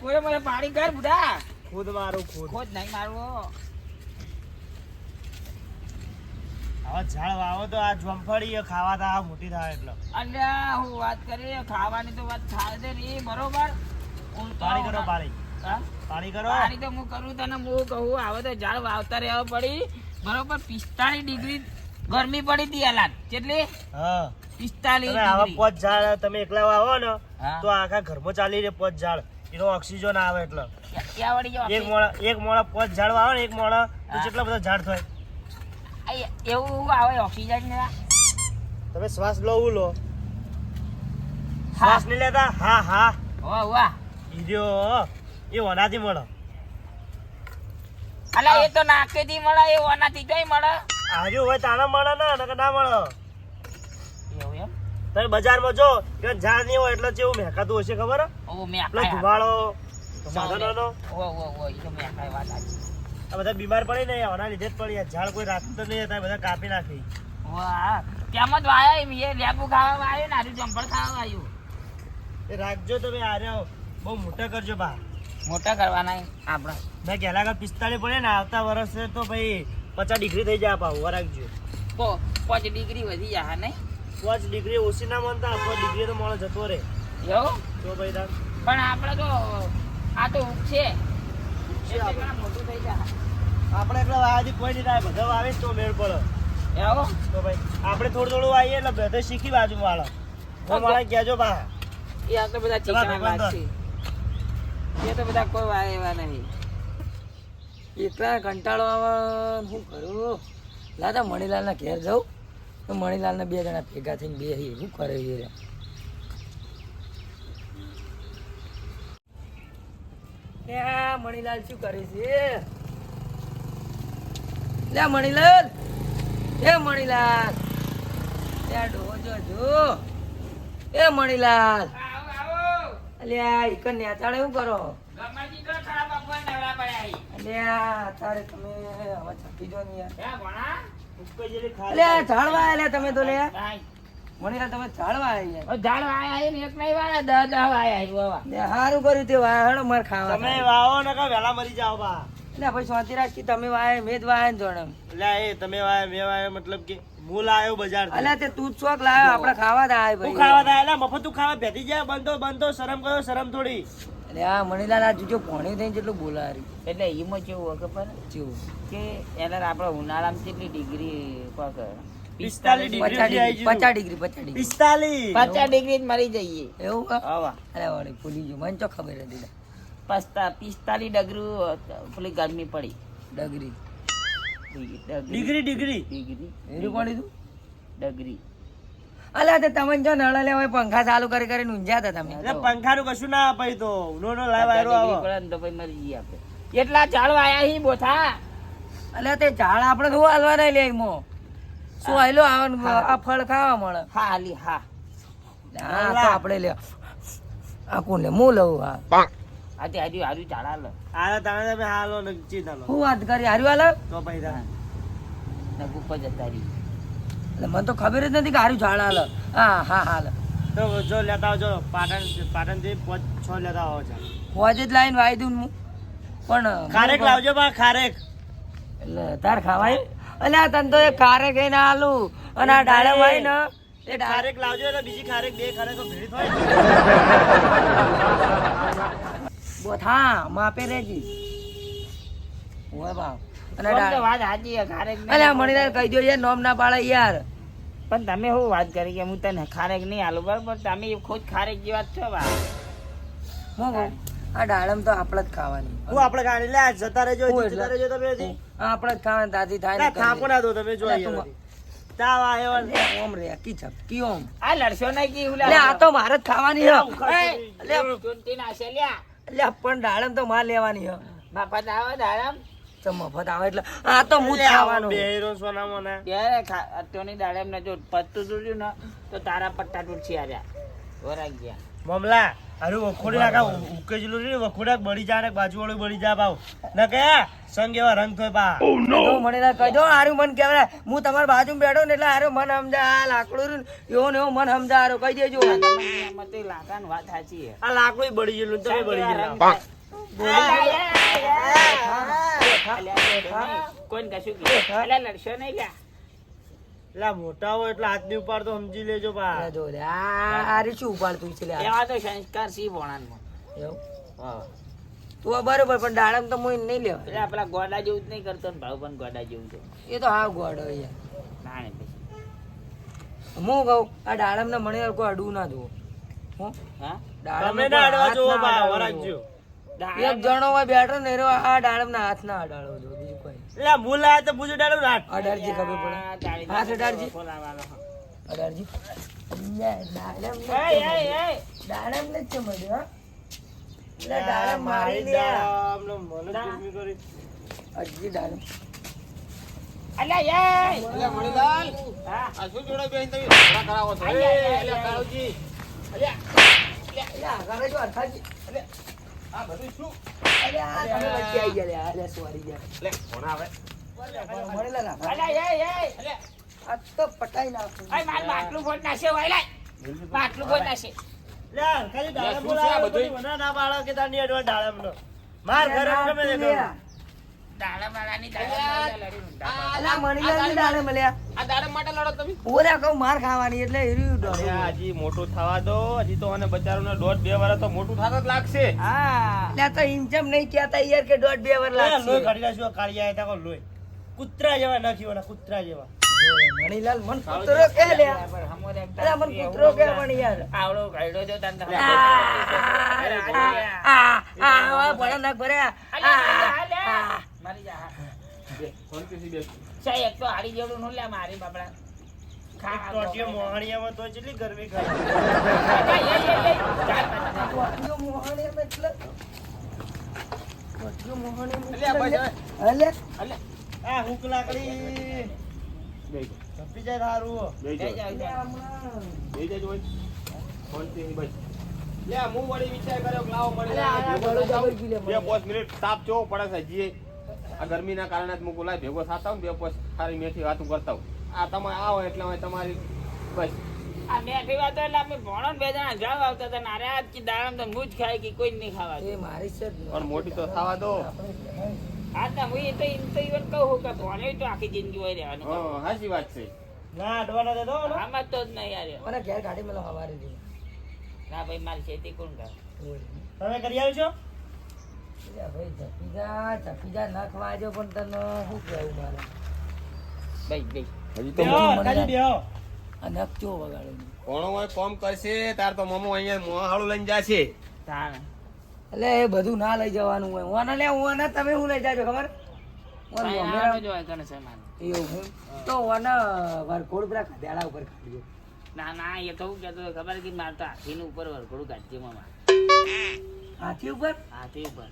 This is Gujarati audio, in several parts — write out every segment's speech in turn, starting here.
કોઈ મને પાણી કર બુડા ખુદ મારું ખુદ. ખોદ નહીં મારવો. હવે ઝાડ વાવો તો આ જમફળી ખાવા તો આ મોટી થાય એટલે. અલ્યા હું વાત કરી ખાવાની તો વાત થાય છે ને બરોબર? પાણી કરો પાણી. પાણી કરો. પાણી તો હું કરું તને હું કહું આવે તો ઝાડ વાવતા રહેવા પડી. બરોબર પિસ્તાળીસ ડિગ્રી ગરમી પડી હતી અલાદ કેટલી? હા. પિસ્તાલીસ પોચ ઝાડ તમે એકલા વાવો ને તો આખા ઘરમાં ચાલી રહે પોચ ઝાડ. એનો ઓક્સિજન આવે એટલે. એક મોણા એક મોણા પાંચ ઝાડ આવે ને એક મોણા તો કેટલા બધા ઝાડ થાય. એવું આવે ઓક્સિજન તમે શ્વાસ લો લો. શ્વાસ નહીં લેતા? હા હા. વાહ વાહ ઈજો એ વનાથી મળે. અલા એ તો નાકેથી મળે એ ઓનાથી કઈ મળે? આજુ હોય તાણા મળે ને ના મળે. એવું તમે બજારમાં જો કે ઝાડ નહીં હોય એટલે ચેવું મહેકાતું હશે ખબર? એટલે ધુમાડો સાધનોનો બધા બીમાર પડી ને આના લીધે જ પડી ઝાડ કોઈ રાખતું નહીં હતા બધા કાપી નાખી. કેમ જ વાયા એમ એ લેબુ ખાવા આવ્યો ને આજુ ચંપલ ખાવા આવ્યું. એ રાખજો તમે આર્યો બહુ મોટા કરજો બા. મોટા કરવાના આપણે. મેં ગેલા પિસ્તાળીસ પડે ને આવતા વર્ષે તો ભાઈ પચાસ ડિગ્રી થઈ જાય પા રાખજો. પાંચ ડિગ્રી વધી જાય નહીં? પાંચ ડિગ્રી ઓછી ના માનતા પાંચ ડિગ્રી તો મોડો જતો રહે. એવું? તો ભાઈ તાર. પણ આપણે તો આ તો છે. છે આપણે. મોટું થઈ જાય આપણે એટલે વાયાથી કોઈ નહીં થાય બધા આવે તો મેળ પડે. એવો? તો ભાઈ આપણે થોડું થોડું આવીએ એટલે બધા શીખી બાજુ વાળો. તો મારા કહેજો બા એ આ તો બધા ચીકણા. લાગશે. એ તો બધા કોઈ વાય એવા નહીં. એટલા કંટાળો આવે શું કરું? લાતા મણીલાલના ઘેર જાઉં. તો મણીલાલને બે જણા ભેગા થઈને બે શું કરે ત્યાં મણીલાલ શું કરે છે? લે મણીલાલ એ મણીલાલ ત્યાં ડોહો જો જો. એ મણીલાલ. અલ્યા ઈકન નેતાળે શું કરો? અલ્યા તારે તમે હવે છપી જો ને યાર. અલ્યા ઝાડવા આલ્યા તમે તો લે. મણીલાલ તમે ઝાડવા આયા ઝાડવા આયા ને એક નહીં વાળા દહ દહ આયા ને સારું કર્યું તે માર ખાવા તમે વાવો ને કે વેલા મરી જાવ બા. એટલે પછી શાંતિ કે તમે વાય મેં જ વાય ને એટલે એ તમે વાય મેં વાય મતલબ કે હું લાયો બજાર અલ્યા તે તું જ લાયો લાવ્યો આપણે ખાવા દા હું ખાવા એટલે મફત તું ખાવા ભેટી જાય બંધો બંધો શરમ કરો શરમ થોડી. એટલે આ મણીલાલ આ જુજો પોણી થઈને જેટલું બોલારી એટલે એમાં કેવું હોય ખબર? કેવું? કે એના આપણે ઉનાળામાં કેટલી ડિગ્રી કોક પિસ્તાલીસ ડિગ્રી. પચાસ ડિગ્રી પચાસ ડિગ્રી પિસ્તાલીસ. પચાસ ડિગ્રી મરી જઈએ. એવું હવા અરે વળી ભૂલી ગયો. મને તો ખબર હતી પસ્તા પિસ્તાલીસ ડિગ્રી પેલી ગરમી પડી. ડગરી. Degree degree. ડગરી. અલ્યા તે તમે જો નળ લેવા હોય પંખા ચાલુ કરી કરીને ઊંઝ્યા હતા તમે. એટલે પંખાનું કશું ના અપાય તો. ઉનો નો લાવ આયરો આવો. એટલા ઝાડ વાયા હી બોથા. અલા તે ઝાડ આપણે શું હાલવા નહીં લે મો શું હાલો આવન આ ફળ ખાવા મળે. હા હાલી હા. આ તો આપણે લે આ કોણ લે હું લઉં હા આ તે આજુ આજુ ઝાડ હાલ આ તાણે તમે હાલો ને હાલો હું વાત કરી હાર્યું હાલ તો ભાઈ ના ને ગુપ્પા જતા રહી. એટલે મને તો ખબર જ નથી કે હાર્યું ઝાડ હાલ. હા હા હાલ. તો જો લેતા આવજો પાટણ પાટણથી પાંચ છ લેતા આવો છે. હોજ જ લાઈન વાઈ દઉં હું. પણ ખારેક લાવજો બા ખારેક. એટલે તાર ખાવાય? અલ્યા તને તો એ ખારે એ ના આલું. અને આ ડાળે વાય ને એ ખારેક લાવજો એટલે બીજી ખારેક બે ખારેક ભેડી થાય. બોથા માપે રેજી. ઓય બાપ. અને વાત સાચી ખારેક મણીલાલ કહી દો યાર નોમ ના પાડે યાર. પણ તમે શું વાત કરી કે હું તને ખારેક નહીં આલું બરાબર? તમે ખુદ ખારેક જેવા છો બા હું આ દાડમ તો આપણે જ ખાવાની. હું આપણે ગાડી લે જતા રહેજો જતા રહેજો તમે હજી. આપણે જ ખાવાની દાદી થાય ના દો તમે જો તાવ આવ્યો ઓમ રે કી છપ કી ઓમ. આ લડશો નહીં કી લે આ તો મારે જ ખાવાની હે. લે ચૂંટી નાશે લ્યા લે. પણ દાડમ તો માર લેવાની હે. બાપા દાવા દાડમ તો મફત આવે એટલે આ તો હું જ લે આવો સોના મોના. ત્યારે અત્યારની દાડમ ને જો પત્તું તૂટ્યું ને તો તારા પટ્ટા તૂટશે આર્યા વરાગ ગયા. મમલા અરે વખોડી નાખા ઉકેજલું રે વખોડાક બળી જા ને બાજુ વાળું બળી જા ભાવ ન કે સંગ એવા રંગ થોય પા તો મને કહી દો હારું મન કહેવાય. હું તમારી બાજુ બેઠો ને એટલે હારું મન સમજા આ લાકડું એવો ને એવો મન સમજા હારું કહી દેજો. એમાં તો વાત સાચી છે. આ લાકડું બળી ગયેલું તમે બળી ગયેલા. અલ્યા, કશું લડશો નહીં લ્યા. એટલે મોટા હોય એટલે હાથની ઉપર તો સમજી લેજો અરે જો રે આ આ રે શું ઉપાડતું છે લે? એવા તો સંસ્કાર સી ભોણાનમાં. એવું? હા. તું આ બરોબર પણ દાડમ તો હું નહીં લેવા એટલે પેલા ગોડા જેવું જ નહીં કરતો ને ભાવ પણ ગોડા જેવું છે એ તો હા ગોડો યાર ના ને પછી. હું કહું આ દાડમ ને મને કોઈ અડવું ના જુઓ હું હા? દાડમ ને અડવા જોવો પા વરાગજો એક જણો હોય બેઠો ને એનો આ ડાળમ ના હાથ ના અડાળો જો બીજું કોઈ એટલે ભૂલ તો બુજો ડાળો રાખ અડાળજી ખબર પડે હાથ અડાડજી. ખોલાવાનો. અડાડજી દાડમ એય, એય, એય. દાડમ ને જ ચમડ્યો હા એટલે દાડમ મારી લે દાડમ મને ચૂકવી કરી. હજી દાડમ અલ્યા, એય. હા. અલ્યા, અલ્યા, અલ્યા. એટલે જો અરખાજી એટલે આ તમે વચ્ચે ગયા લે મળેલા ના અલ્યા, એય, એય. આ તો પટાઈ નાખું. અય, મારું માટલું ફોડ નાખશે, ઓય માટલું ફોડ નાખશે. લે, ખાલી દાડમ બોલાવે, પછી ના પાડો કે તારની અડવા દાડમનો. માર ઘરે ગમે તે માર ખાવાની એટલે એર્યું ડરો અરે હજી મોટું થવા દો હજી તો આને બચારોને દોઢ બે તો મોટું થતા જ લાગશે હા. તો ઇન્ચમ નહીં કહેતા યાર કે દોઢ બે વર લે, લોહી કાઢી નાખ્યું, કાળિયા હતા લોહી. કૂતરા જેવા નાખ્યું કૂતરા જેવા મણીલાલ મન કૂતરો કે લે પર હમો દેખતા અલા મન કૂતરો કે ના. પણ યાર આવડો કાઢ્યો જો તને આ, આ, આ, આ, ભણા નાખ સાહેબ, એક તો હારી જેવડું નું લે મારી બાપડા. મોહણીયામાં તો કેટલી ગરમી આ હુંક લાકડી. બેસ. જાય સારું બે પાંચ મિનિટ તાપ જોવો પડે છે આ ગરમીના કારણે જ હું બોલાય ભેગો થતા હું બે પાંચ સારી મેથી વાત કરતા હું આ તમે આવો એટલે હવે તમારી બસ. આ મેઠી વાતો એટલે અમે ભણો બે જણા જાવ આવતા હતા દાડમ તો હું ખાય કે કોઈ નહીં ખાવા એ મારી છે પણ મોટી તો ખાવા દો. હા તો હું એ તો એમ તો even કહું કે ભણે તો આખી જિંદગી હોય રહેવાનું. હા સાચી વાત છે. ના અડવાના દેતો ને. આમાં તો જ નહીં યાર મને ઘેર ગાડી મેલો હવારે ના ભાઈ મારી ખેતી કોણ કરે? તમે કરી આવજો. ભાઈ જપી જા જપી જા નખ વાજો પણ તને શું કહેવું મારે? ભાઈ ભાઈ હજી તો. આ નખ ચો વગાડે કોણો હોય કોમ કરશે તાર તો મમો અહીંયા મોહાળું લઈને જાશે. તાર એટલે એ બધું ના લઈ જવાનું હોય. ઓને લે ઓને તમે શું લઈ જાજો ખબર. એવું? તો ઓને વરઘોડ પેલા ખાધેડા ઉપર ખાધ્યો ના ના એ તો હું હતો, ખબર કે મારે તો હાથીનું ઉપર વરઘોડું કાઢજે મામા. હાથી ઉપર? હાથી ઉપર.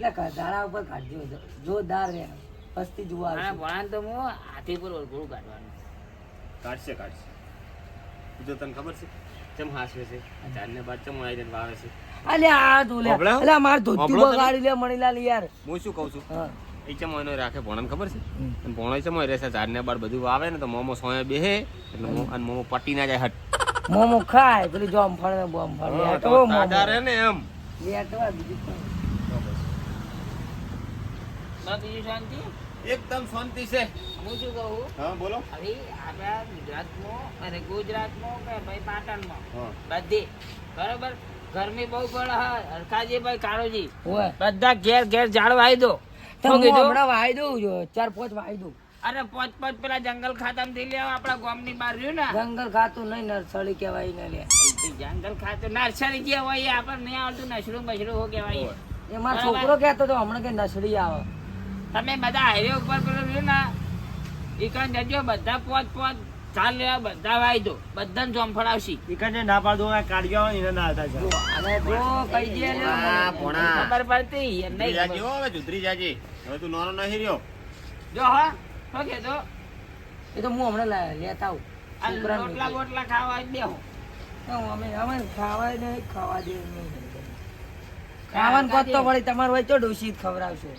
એટલે ખાધેડા ઉપર કાઢજો જોરદાર રે પસ્તી જોવા મારા આવશે. તો હું હાથી પર વરઘોડું કાઢવાનું. કાઢશે કાઢશે. જો તને ખબર છે? કેમ હાસવે છે? આ બાદ ચમ આવી વાવે છે. અલે આ તું લે. હોભળો? માર ધોતી બગાડી લે મણીલાલ યાર. હું શું કહું છું? એ ચમ એનો રાખે ભણન ખબર છે. અને ભણો ચમ રહેશે? ઝાડને બાર બધું વાવે ને તો મોમો સોય બેહે એટલે મો- અને મોમો પટી ના જાય હટ. મોમો ખાય પેલી હા, તો મોમો. તાજા ને એમ. લેટવા બીજું બીજું શાંતિ. એકદમ શાંતિ છે. હું શું કહું? હા બોલો. હવે આપણા ગુજરાતમાં અને ગુજરાતમાં કે ભાઈ પાટણમાં બધી બરોબર? ગરમી બહુ પડે હા હરખાજી ભાઈ કાળોજી બધા ઘેર ઘેર ઝાડ વાઈ દો. હમણાં વાઈ દઉં જો ચાર પાંચ વાઈ દઉં. અરે પાંચ પાંચ પેલા જંગલ ખાતામાં થી લેવા આપણા ગામની બહાર રહ્યું ને. જંગલ ખાતું નહીં નર્સરી કહેવાય ને લે. જંગલ ખાતું નર્સરી કહેવાય આપણને નહીં આવડતું નસરું બસડું હો કહેવાય? એમાં. છોકરો કહેતો તો હમણાં કે નસરી આવે. તમે બધા હાઈવે ઉપર કરો છો ને એ જજો બધા પોત પોત ચાલ લેવા બધા વાય દો બધાને જોમફળ આવશે ઈ કાંઈ ના પાડો આ કાઢ્યો હોય એને ના આવતા છે. અને જો કઈ દે આ ભોણા. ખબર પડતી નહીં જાજે હવે જુદરી જાજે. હવે તું નોરો નહીં રહ્યો. જો હા કે તો એ તો હું હમણાં લેતા આવું. આ રોટલા. બોટલા ખાવા બેહો. અમે અમે ખાવાય નહીં ખાવા દે નહીં. ખાવાનું કોત તો વળી તમારું હોય તો ડોસી જ ખવડાવશે.